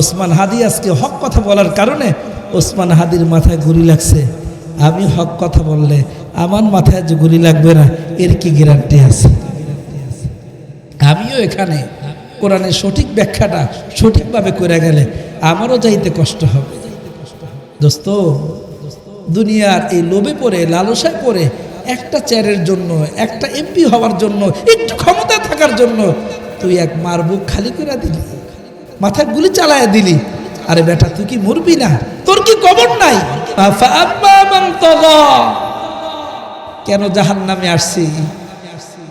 ওসমান হাদি আজকে হক কথা বলার কারণে ওসমান হাদির মাথায় গুলি লাগছে। আমি হক কথা বললে আমার মাথায় যে গুলি লাগবে না, এর কি গ্যারান্টি আছে? আমিও এখানে কোরআনের সঠিক ব্যাখ্যাটা সঠিকভাবে করে গেলে আমারও যাইতে কষ্ট হবে। দোস্ত, দুনিয়ার এই লোভে পড়ে, লালসায় পড়ে, একটা চেয়ারের জন্য, একটা এমপি হওয়ার জন্য, একটু ক্ষমতা থাকার জন্য তুই এক মার বুক খালি করে দিলি। মাথায় গুলি চালায় দিলি। আরে বেটা, তুই কি মরবি না? তোর কি কবর নাই। কেন জাহান নামে আসছি?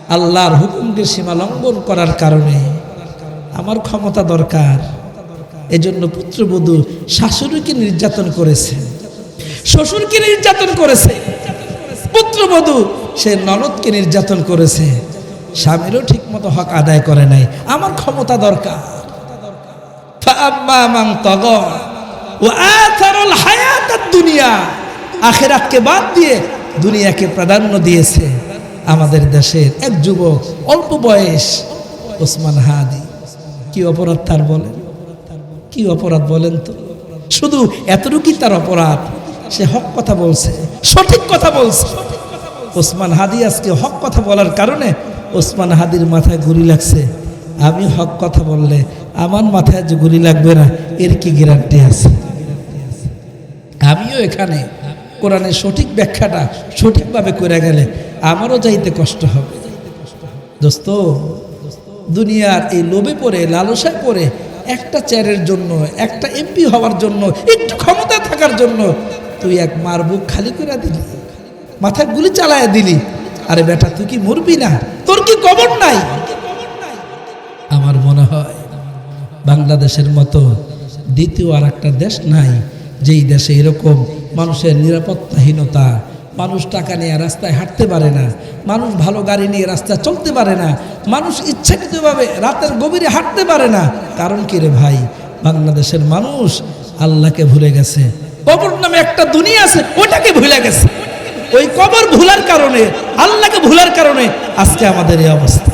আল্লাহর হুকুমকে সীমা লঙ্ঘন করার কারণে। আমার ক্ষমতা দরকার। এজন্য পুত্রবধূ শাশুড়িকে নির্যাতন করেছে। শ্বশুরকে নির্যাতন করেছে। পুত্রবধূ, সে ননদকে নির্যাতন করেছে। স্বামীরও ঠিকমতো হক আদায় করে নাই। আমার ক্ষমতা দরকার। فأما من طغى وآثر الحياة الدنيا আখেরাতকে বাদ দিয়ে দুনিয়াকে প্রাধান্য দিয়েছে আমাদের দেশের এক যুবক অল্প বয়স ওসমান হাদি কি অপরাধ তার বলেন কি অপরাধ বলেন তো শুধু এতটুকুই তার অপরাধ সে হক কথা বলছে সঠিক কথা বলছে ওসমান হাদি আজকে হক কথা বলার কারণে ওসমান হাদির মাথায় গুলি লাগছে আমি হক কথা বললে আমার মাথায় যে গুলি লাগবে না, এর কি গ্যারান্টি আছে? আমিও এখানে কোরআনের সঠিক ব্যাখ্যাটা সঠিকভাবে করে গেলে আমারও যাইতে কষ্ট হবে। দোস্ত, দুনিয়ার এই লোভে পড়ে, লালসায় পড়ে, একটা চেয়ারের জন্য, একটা এমপি হওয়ার জন্য, একটু ক্ষমতা থাকার জন্য তুই এক মার বুক খালি করে দিলি, মাথায় গুলি চালায় দিলি। আরে বেটা, তুই কি মরবি না? তোর কি কবর নাই? আমার মনে হয় বাংলাদেশের মতো দ্বিতীয় আর একটা দেশ নাই, যেই দেশে এরকম মানুষের নিরাপত্তাহীনতা, মানুষ টাকা নিয়ে রাস্তায় হাঁটতে পারে না, মানুষ ভালো গাড়ি নিয়ে রাস্তায় চলতে পারে না, মানুষ ইচ্ছাকৃতভাবে রাতের গভীরে হাঁটতে পারে না। কারণ কি রে ভাই? বাংলাদেশের মানুষ আল্লাহকে ভুলে গেছে। কবর নামে একটা দুনিয়া আছে, ওটাকে ভুলে গেছে। ওই কবর ভুলার কারণে, আল্লাহকে ভুলার কারণে আজকে আমাদের এই অবস্থা।